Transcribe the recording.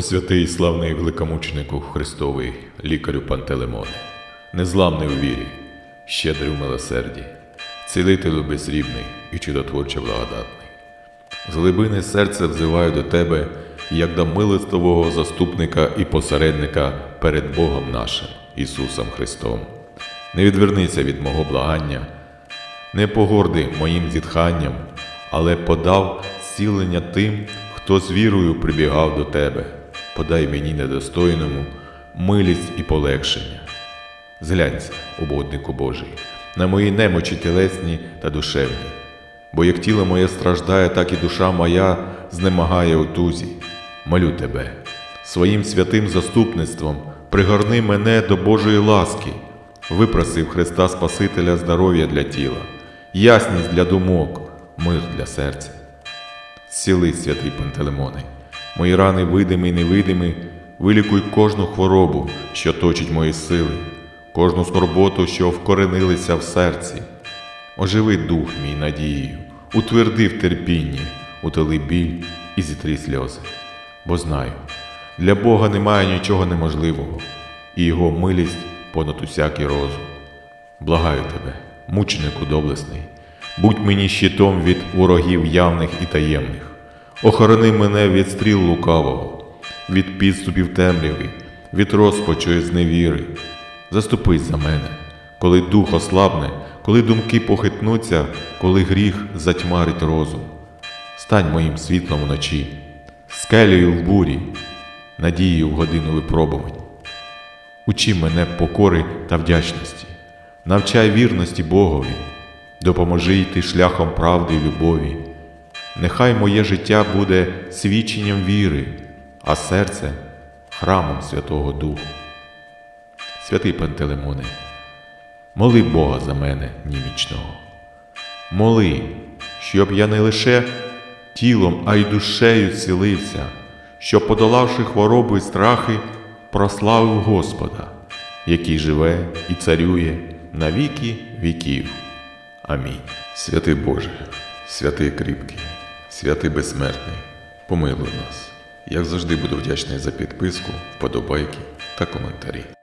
О святий славний великомученику Христовий, лікарю Пантелеймоне, незламний у вірі, щедрий у милосерді, цілителю безрібний і чудотворче благодатний. З глибини серця взиваю до тебе, як до милостивого заступника і посередника перед Богом нашим, Ісусом Христом. Не відвернися від мого благання, не погорди моїм зітханням, але подав зцілення тим, хто з вірою прибігав до тебе. Подай мені недостойному милість і полегшення. Зглянься, угоднику Божий, на мої немочі тілесні та душевні, бо як тіло моє страждає, так і душа моя знемагає у тузі. Молю тебе, своїм святим заступництвом пригорни мене до Божої ласки, випросив Христа Спасителя здоров'я для тіла, ясність для думок, мир для серця. Зціли, святий Пантелеймоне, мої рани видимі і невидимі, вилікуй кожну хворобу, що точить мої сили, кожну скорботу, що вкоренилися в серці. Оживи дух мій надією, утверди в терпінні, утоли біль і зітри сльози. Бо знаю, для Бога немає нічого неможливого, і Його милість понад усякий розум. Благаю тебе, мученику доблесний, будь мені щитом від ворогів явних і таємних. Охорони мене від стріл лукавого, від підступів темряви, від розпачу і зневіри. Заступись за мене, коли дух ослабне, коли думки похитнуться, коли гріх затьмарить розум. Стань моїм світлом вночі, скелею в бурі, надією в годину випробувань. Учи мене покори та вдячності, навчай вірності Богові, допоможи йти шляхом правди і любові. Нехай моє життя буде свідченням віри, а серце храмом Святого Духу. Святий Пантелеймоне, моли Бога за мене німічного. Моли, щоб я не лише тілом, а й душею цілився, щоб, подолавши хворобу і страхи, прославив Господа, який живе і царює на віки віків. Амінь. Святий Боже, святий кріпкий, святий безсмертний, помилуй нас. Як завжди буду вдячний за підписку, вподобайки та коментарі.